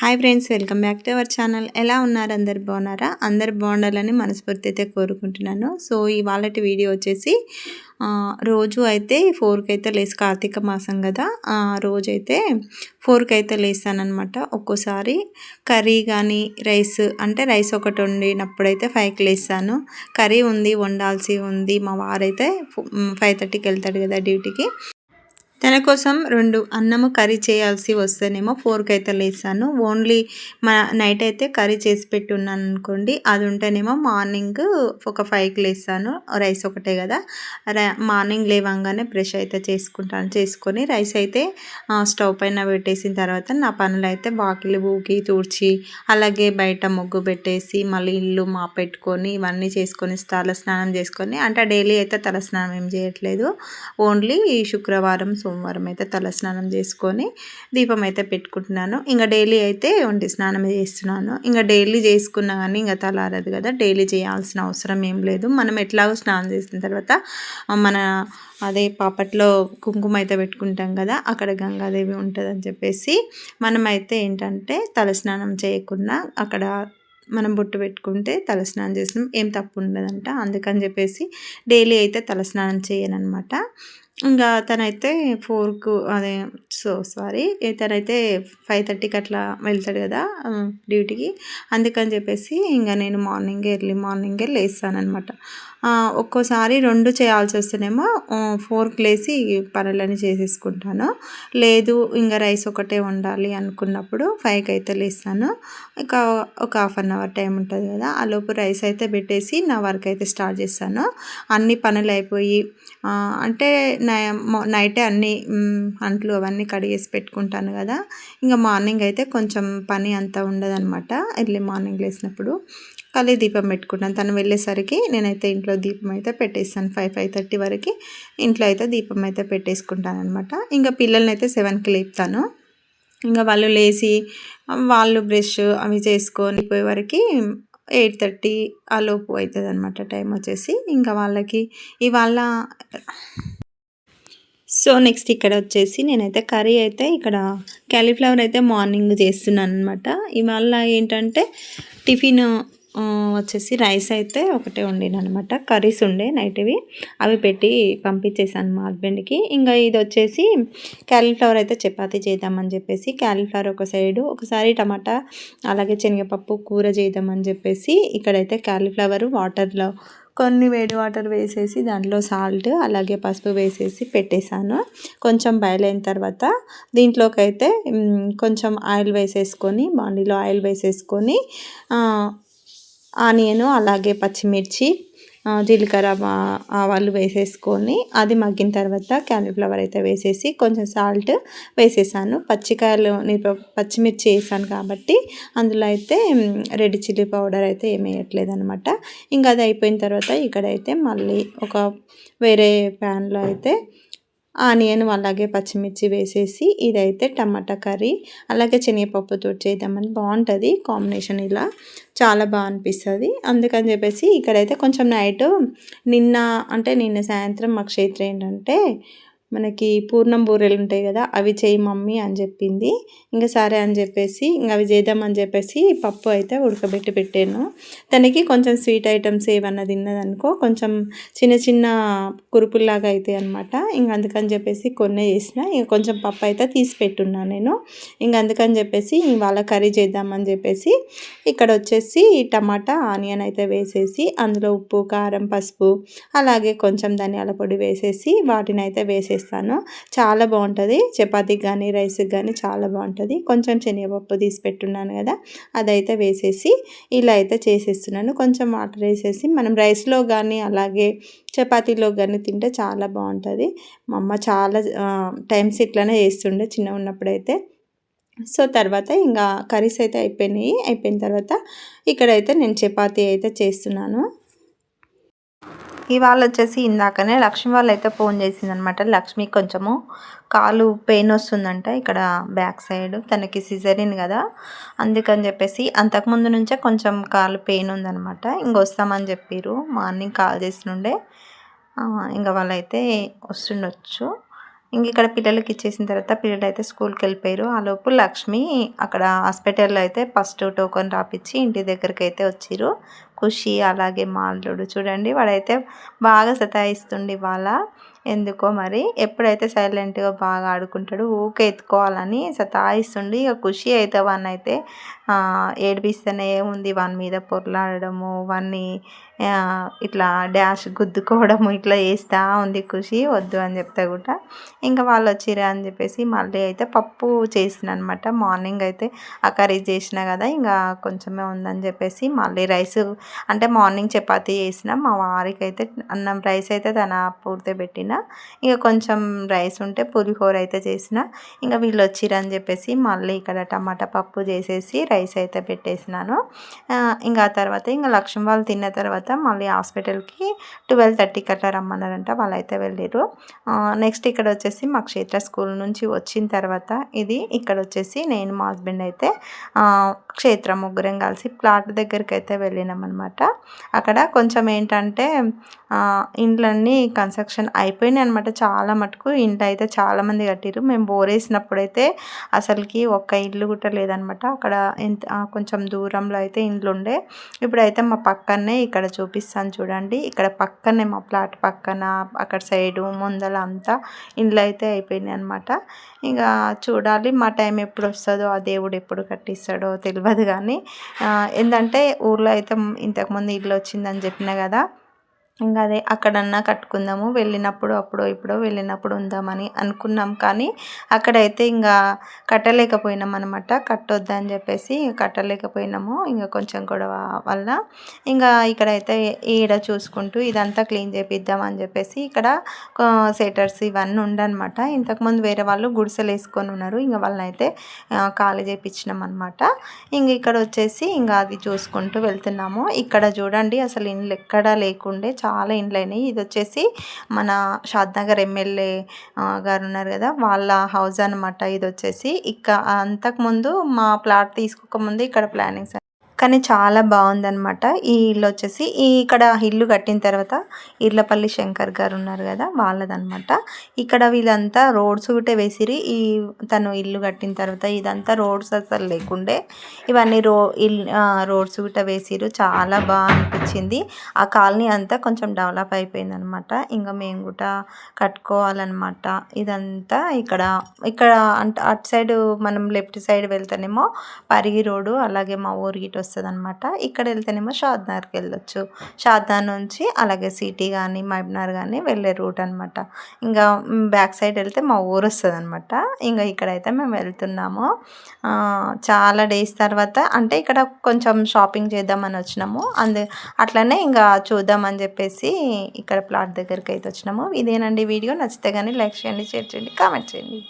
Hi friends welcome back to our channel. ఎలా ఉన్నారు? అందరు బాగున్నారా? అందరు బాగుండాలని మనస్ఫూర్తి అయితే కోరుకుంటున్నాను. సో ఇవాళ వీడియో వచ్చేసి రోజు అయితే ఫోర్కి అయితే లేసి కార్తీక మాసం కదా. రోజైతే ఫోర్కి అయితే లేస్తానమాట ఒక్కోసారి కర్రీ కానీ రైస్ అంటే రైస్ ఒకటి వండినప్పుడైతే ఫైవ్కి లేస్తాను. కర్రీ ఉంది వండాల్సి ఉంది. మా వారైతే ఫైవ్ థర్టీకి వెళ్తాడు కదా డ్యూటీకి. తన కోసం రెండు అన్నము కర్రీ చేయాల్సి వస్తేనేమో ఫోర్కి అయితే లేసాను. ఓన్లీ మా నైట్ అయితే కర్రీ చేసి పెట్టి ఉన్నాను అనుకోండి. అది ఉంటేనేమో మార్నింగ్ ఒక ఫైవ్కి లేస్తాను. రైస్ ఒకటే కదా. మార్నింగ్ లేవంగానే బ్రష్ అయితే చేసుకుంటాను. చేసుకొని రైస్ అయితే స్టవ్ పైన పెట్టేసిన తర్వాత నా పనులు అయితే బాకిలు ఊకి తూడ్చి అలాగే బయట ముగ్గు పెట్టేసి మళ్ళీ ఇల్లు మా పెట్టుకొని ఇవన్నీ చేసుకొని తల స్నానం చేసుకొని అంటే డైలీ అయితే తల స్నానం ఏం చేయట్లేదు. ఓన్లీ శుక్రవారం సోమవారం అయితే తలస్నానం చేసుకొని దీపం అయితే పెట్టుకుంటున్నాను. ఇంకా డైలీ అయితే ఒంటి స్నానం చేస్తున్నాను. ఇంకా డైలీ చేసుకున్నా కానీ ఇంకా తలారదు కదా డైలీ చేయాల్సిన అవసరం ఏం లేదు. మనం ఎట్లాగో స్నానం చేసిన తర్వాత మన అదే పాపట్లో కుంకుమ అయితే పెట్టుకుంటాం కదా అక్కడ గంగాదేవి ఉంటుందని చెప్పేసి మనమైతే ఏంటంటే తలస్నానం చేయకుండా అక్కడ మనం బొట్టు పెట్టుకుంటే తలస్నానం చేసినాం. ఏం తప్పు ఉండదంట. అందుకని చెప్పేసి డైలీ అయితే తలస్నానం చేయనమాట ఇంకా తనైతే ఫోర్కు అదే సో సారీ తనైతే ఫైవ్ థర్టీకి అట్లా వెళ్తాడు కదా డ్యూటీకి. అందుకని చెప్పేసి ఇంకా నేను మార్నింగే ఎర్లీ మార్నింగే లేస్తానమాట ఒక్కోసారి రెండు చేయాల్సి వస్తేనేమో ఫోర్క్ లేసి పనులని చేసేసుకుంటాను. లేదు ఇంకా రైస్ ఒకటే ఉండాలి అనుకున్నప్పుడు ఫైవ్కి అయితే లేస్తాను. ఇక ఒక హాఫ్ అన్ అవర్ టైం ఉంటుంది కదా ఆ లోపు రైస్ అయితే పెట్టేసి నా వర్క్ అయితే స్టార్ట్ చేస్తాను. అన్ని పనులు అయిపోయి అంటే నైటే అన్ని అంట్లు అవన్నీ కడిగేసి పెట్టుకుంటాను కదా. ఇంకా మార్నింగ్ అయితే కొంచెం పని అంతా ఉండదన్నమాట ఎర్లీ మార్నింగ్ లేసినప్పుడు. కలి దీపం పెట్టుకుంటాను తను వెళ్ళేసరికి నేనైతే ఇంట్లో దీపం అయితే పెట్టేస్తాను. ఫైవ్ ఫైవ్ థర్టీ వరకు ఇంట్లో అయితే దీపం అయితే పెట్టేసుకుంటాను అనమాట ఇంకా పిల్లల్ని అయితే సెవెన్కి లేపుతాను. ఇంకా వాళ్ళు లేచి వాళ్ళు బ్రష్ అవి చేసుకొని పోయే వరకు ఎయిట్ థర్టీ ఆ లోపు అవుతుంది అనమాట టైం వచ్చేసి. ఇంకా వాళ్ళకి ఇవాళ సో నెక్స్ట్ ఇక్కడ వచ్చేసి నేనైతే కర్రీ అయితే ఇక్కడ క్యాలీఫ్లవర్ అయితే మార్నింగ్ చేస్తున్నాను అనమాట ఇవాళ ఏంటంటే టిఫిన్ వచ్చేసి రైస్ అయితే ఒకటే వండిన అనమాట కర్రీస్ ఉండే నైట్వి. అవి పెట్టి పంపించేసాను మా హస్బెండ్కి. ఇంకా ఇది వచ్చేసి క్యాలీఫ్లవర్ అయితే చపాతి చేద్దామని చెప్పేసి క్యాలీఫ్లవర్ ఒక సైడు ఒకసారి టమాటా అలాగే శనగపప్పు కూర చేద్దామని చెప్పేసి ఇక్కడైతే క్యాలీఫ్లవర్ వాటర్లో కొన్ని వేడి వాటర్ వేసేసి దాంట్లో సాల్ట్ అలాగే పసుపు వేసేసి పెట్టేశాను. కొంచెం బాయిల్ అయిన తర్వాత దీంట్లోకి అయితే కొంచెం ఆయిల్ వేసేసుకొని బాండీలో ఆయిల్ వేసేసుకొని ఆనియను అలాగే పచ్చిమిర్చి జీలకర్ర ఆవాలు వేసేసుకొని అది మగ్గిన తర్వాత క్యాలీఫ్లవర్ అయితే వేసేసి కొంచెం సాల్ట్ వేసేసాను. పచ్చికాయలు పచ్చిమిర్చి వేసాను కాబట్టి అందులో అయితే రెడ్ చిల్లీ పౌడర్ అయితే ఏమి వేయట్లేదు అనమాట ఇంకా అది అయిపోయిన తర్వాత ఇక్కడైతే మళ్ళీ ఒక వేరే ప్యాన్లో అయితే ఆనియన్ అలాగే పచ్చిమిర్చి వేసేసి ఇదైతే టమాటా కర్రీ అలాగే శనగపప్పుతో చేద్దామని బాగుంటుంది కాంబినేషన్ ఇలా. చాలా బాగా అనిపిస్తుంది. అందుకని చెప్పేసి ఇక్కడైతే కొంచెం నైట్ నిన్న అంటే నిన్న సాయంత్రం మా క్షేత్రం ఏంటంటే మనకి పూర్ణం బూరెలు ఉంటాయి కదా అవి చేయి మమ్మీ అని చెప్పింది. ఇంకా సరే అని చెప్పేసి ఇంకా అవి చేద్దామని చెప్పేసి పప్పు అయితే ఉడకబెట్టి పెట్టాను. తనకి కొంచెం స్వీట్ ఐటమ్స్ ఏమన్నా తిన్నదనుకో కొంచెం చిన్న చిన్న కురుపుల్లాగా అవుతాయి అనమాట ఇంక అందుకని చెప్పేసి కొన్ని చేసిన. ఇంక కొంచెం పప్పు అయితే తీసి పెట్టున్నాను నేను. ఇంక అందుకని చెప్పేసి ఇవాళ కర్రీ చేద్దామని చెప్పేసి ఇక్కడ వచ్చేసి టమాటా ఆనియన్ అయితే వేసేసి అందులో ఉప్పు కారం పసుపు అలాగే కొంచెం ధనియాల పొడి వేసేసి వాటిని అయితే వేసేసి చేస్తాను. చాలా బాగుంటుంది. చపాతీకి కానీ రైస్కి కానీ చాలా బాగుంటుంది. కొంచెం శనగపప్పు తీసి పెట్టున్నాను కదా అదైతే వేసేసి ఇలా అయితే చేసేస్తున్నాను. కొంచెం వాటర్ వేసేసి మనం రైస్లో కానీ అలాగే చపాతీలో కానీ తింటే చాలా బాగుంటుంది. మా అమ్మ చాలా టైమ్స్ ఇట్లానే చేస్తుండే చిన్న ఉన్నప్పుడైతే. సో తర్వాత ఇంకా కర్రీస్ అయితే అయిపోయినాయి. అయిపోయిన తర్వాత ఇక్కడైతే నేను చపాతీ అయితే చేస్తున్నాను. ఇవాళ వచ్చేసి ఇందాకనే లక్ష్మి వాళ్ళు అయితే ఫోన్ చేసింది అనమాట లక్ష్మి కొంచెము కాలు పెయిన్ వస్తుందంట ఇక్కడ బ్యాక్ సైడ్. తనకి సిజరిన్ కదా. అందుకని చెప్పేసి అంతకుముందు నుంచే కొంచెం కాలు పెయిన్ ఉందనమాట. ఇంకొస్తామని చెప్పారు మార్నింగ్ కాల్ చేసినుండే ఇంకా వాళ్ళైతే వస్తుండొచ్చు. ఇంక ఇక్కడ పిల్లలకి ఇచ్చేసిన తర్వాత పిల్లలు అయితే స్కూల్కి వెళ్ళిపోయారు ఆ లోపు లక్ష్మి అక్కడ హాస్పిటల్లో అయితే ఫస్ట్ టోకన్ రాపిచ్చి ఇంటి దగ్గరికి అయితే వచ్చిర్రు. ఖుషి అలాగే మాల్లుడు. చూడండి వాడైతే బాగా సతాయిస్తుండి వాళ్ళ ఎందుకో మరి? ఎప్పుడైతే సైలెంట్గా బాగా ఆడుకుంటాడు ఊకే ఎత్తుకోవాలని సతాయిస్తుండి. ఇక ఖుషి అయితే వన్ అయితే ఏడిపిస్తేనే ఉంది వన్ మీద పొరలాడము వన్ని ఇట్లా డాష్ గుద్దుకోవడము ఇట్లా వేస్తూ ఉంది ఖుషి. వద్దు అని చెప్తే కూడా. ఇంకా వాళ్ళు వచ్చిరా అని చెప్పేసి మళ్ళీ అయితే పప్పు చేసిన అనమాట మార్నింగ్ అయితే ఆ కర్రీ చేసిన కదా ఇంకా కొంచెమే ఉందని చెప్పేసి మళ్ళీ రైస్ అంటే మార్నింగ్ చపాతీ చేసిన మా వారికి అయితే అన్నం రైస్ అయితే తన పూర్తి పెట్టిన ఇక కొంచెం రైస్ ఉంటే పులిహోర అయితే చేసిన ఇంకా వీళ్ళు వచ్చిరని చెప్పేసి మళ్ళీ ఇక్కడ టమాటా పప్పు చేసేసి రైస్ అయితే పెట్టేసినాను. ఇంకా ఆ తర్వాత ఇంకా లక్ష్మీ వాళ్ళు తిన్న తర్వాత మళ్ళీ హాస్పిటల్కి ట్వెల్వ్ థర్టీకి అట్లా రమ్మన్నారంట వాళ్ళు అయితే వెళ్ళారు నెక్స్ట్ ఇక్కడ వచ్చేసి మా క్షేత్ర స్కూల్ నుంచి వచ్చిన తర్వాత ఇది ఇక్కడ వచ్చేసి నేను మా హస్బెండ్ అయితే క్షేత్రం ముగ్గురం కలిసి ప్లాట్ దగ్గరికి అయితే వెళ్ళినాం అనమాట అక్కడ కొంచెం ఏంటంటే ఇండ్లన్నీ కన్స్ట్రక్షన్ అయిపోయినాయి అనమాట చాలా మటుకు ఇంట్లో అయితే చాలామంది కట్టిరు మేము బోరేసినప్పుడైతే అయితే అసలుకి ఒక్క ఇల్లు కూడా లేదనమాట అక్కడ ఎంత కొంచెం దూరంలో అయితే ఇండ్లు ఉండే ఇప్పుడైతే మా పక్కనే ఇక్కడ చూపిస్తాను చూడండి. ఇక్కడ పక్కనే మా ప్లాట్ పక్కన అక్కడ సైడు ముందల అంతా ఇండ్లు అయితే అయిపోయినాయి అనమాట ఇంకా చూడాలి మా టైం ఎప్పుడు వస్తుందో ఆ దేవుడు ఎప్పుడు కట్టిస్తాడో తెలియదు కానీ ఏంటంటే ఊర్లో అయితే ఇంతకుముందు ఇల్లు వచ్చిందని చెప్పిన కదా ఇంకా అదే అక్కడన్నా కట్టుకుందాము వెళ్ళినప్పుడు అప్పుడో ఇప్పుడో వెళ్ళినప్పుడు ఉందామని అనుకున్నాం. కానీ అక్కడైతే ఇంకా కట్టలేకపోయినాం అనమాట కట్టొద్దని చెప్పేసి కట్టలేకపోయినాము. ఇంకా కొంచెం గొడవ వల్ల ఇంకా ఇక్కడైతే ఈడ చూసుకుంటూ ఇదంతా క్లీన్ చేపిద్దాం అని చెప్పేసి ఇక్కడ సెటర్స్ ఇవన్నీ ఉండనమాట ఇంతకుముందు వేరే వాళ్ళు గుడిసెలు వేసుకొని ఉన్నారు. ఇంకా వాళ్ళని అయితే ఖాళీ చేపించినాం అనమాట ఇంక ఇక్కడ వచ్చేసి ఇంకా అది చూసుకుంటూ వెళ్తున్నాము. ఇక్కడ చూడండి అసలు ఇండ్లు ఎక్కడా లేకుండే చాలా ఇండ్లు అయినాయి ఇది వచ్చేసి మన షాద్నగర్ ఎమ్మెల్యే గారు ఉన్నారు కదా వాళ్ళ హౌస్ అనమాట ఇది వచ్చేసి ఇక అంతకుముందు మా ప్లాట్ తీసుకోకముందు ఇక్కడ ప్లానింగ్స్ కానీ చాలా బాగుందనమాట ఈ ఇల్లు వచ్చేసి ఈ ఇక్కడ ఇల్లు కట్టిన తర్వాత ఇర్లపల్లి శంకర్ గారు ఉన్నారు కదా వాళ్ళదనమాట ఇక్కడ వీళ్ళంతా రోడ్స్ గుట్టే వేసిరి ఈ తను ఇల్లు కట్టిన తర్వాత ఇదంతా రోడ్స్ అసలు లేకుండే ఇవన్నీ రో ఇల్ రోడ్స్ గుట్ట వేసిరు. చాలా బాగా అనిపించింది. ఆ కాలనీ అంతా కొంచెం డెవలప్ అయిపోయింది అనమాట ఇంకా మేము కూడా కట్టుకోవాలన్నమాట. ఇదంతా ఇక్కడ ఇక్కడ అంటే అటు సైడ్ మనం లెఫ్ట్ సైడ్ వెళ్తేనేమో పరిగి రోడ్డు అలాగే మా ఊరికి వస్తుంది అనమాట ఇక్కడ వెళ్తేనేమో షాద్నగర్కి వెళ్ళొచ్చు షాద్నగర్ నుంచి అలాగే సిటీ కానీ మహబూబ్నగర్ కానీ వెళ్ళే రూట్ అనమాట ఇంకా బ్యాక్ సైడ్ వెళ్తే మా ఊరు వస్తుంది అనమాట ఇంకా ఇక్కడైతే మేము వెళ్తున్నాము. చాలా డేస్ తర్వాత అంటే ఇక్కడ కొంచెం షాపింగ్ చేద్దామని వచ్చినాము. అందు అట్లనే ఇంకా చూద్దామని చెప్పేసి ఇక్కడ ప్లాట్ దగ్గరికి అయితే వచ్చినాము. ఇదేనండి వీడియో. నచ్చితే కానీ లైక్ చేయండి షేర్ చేయండి కామెంట్ చేయండి.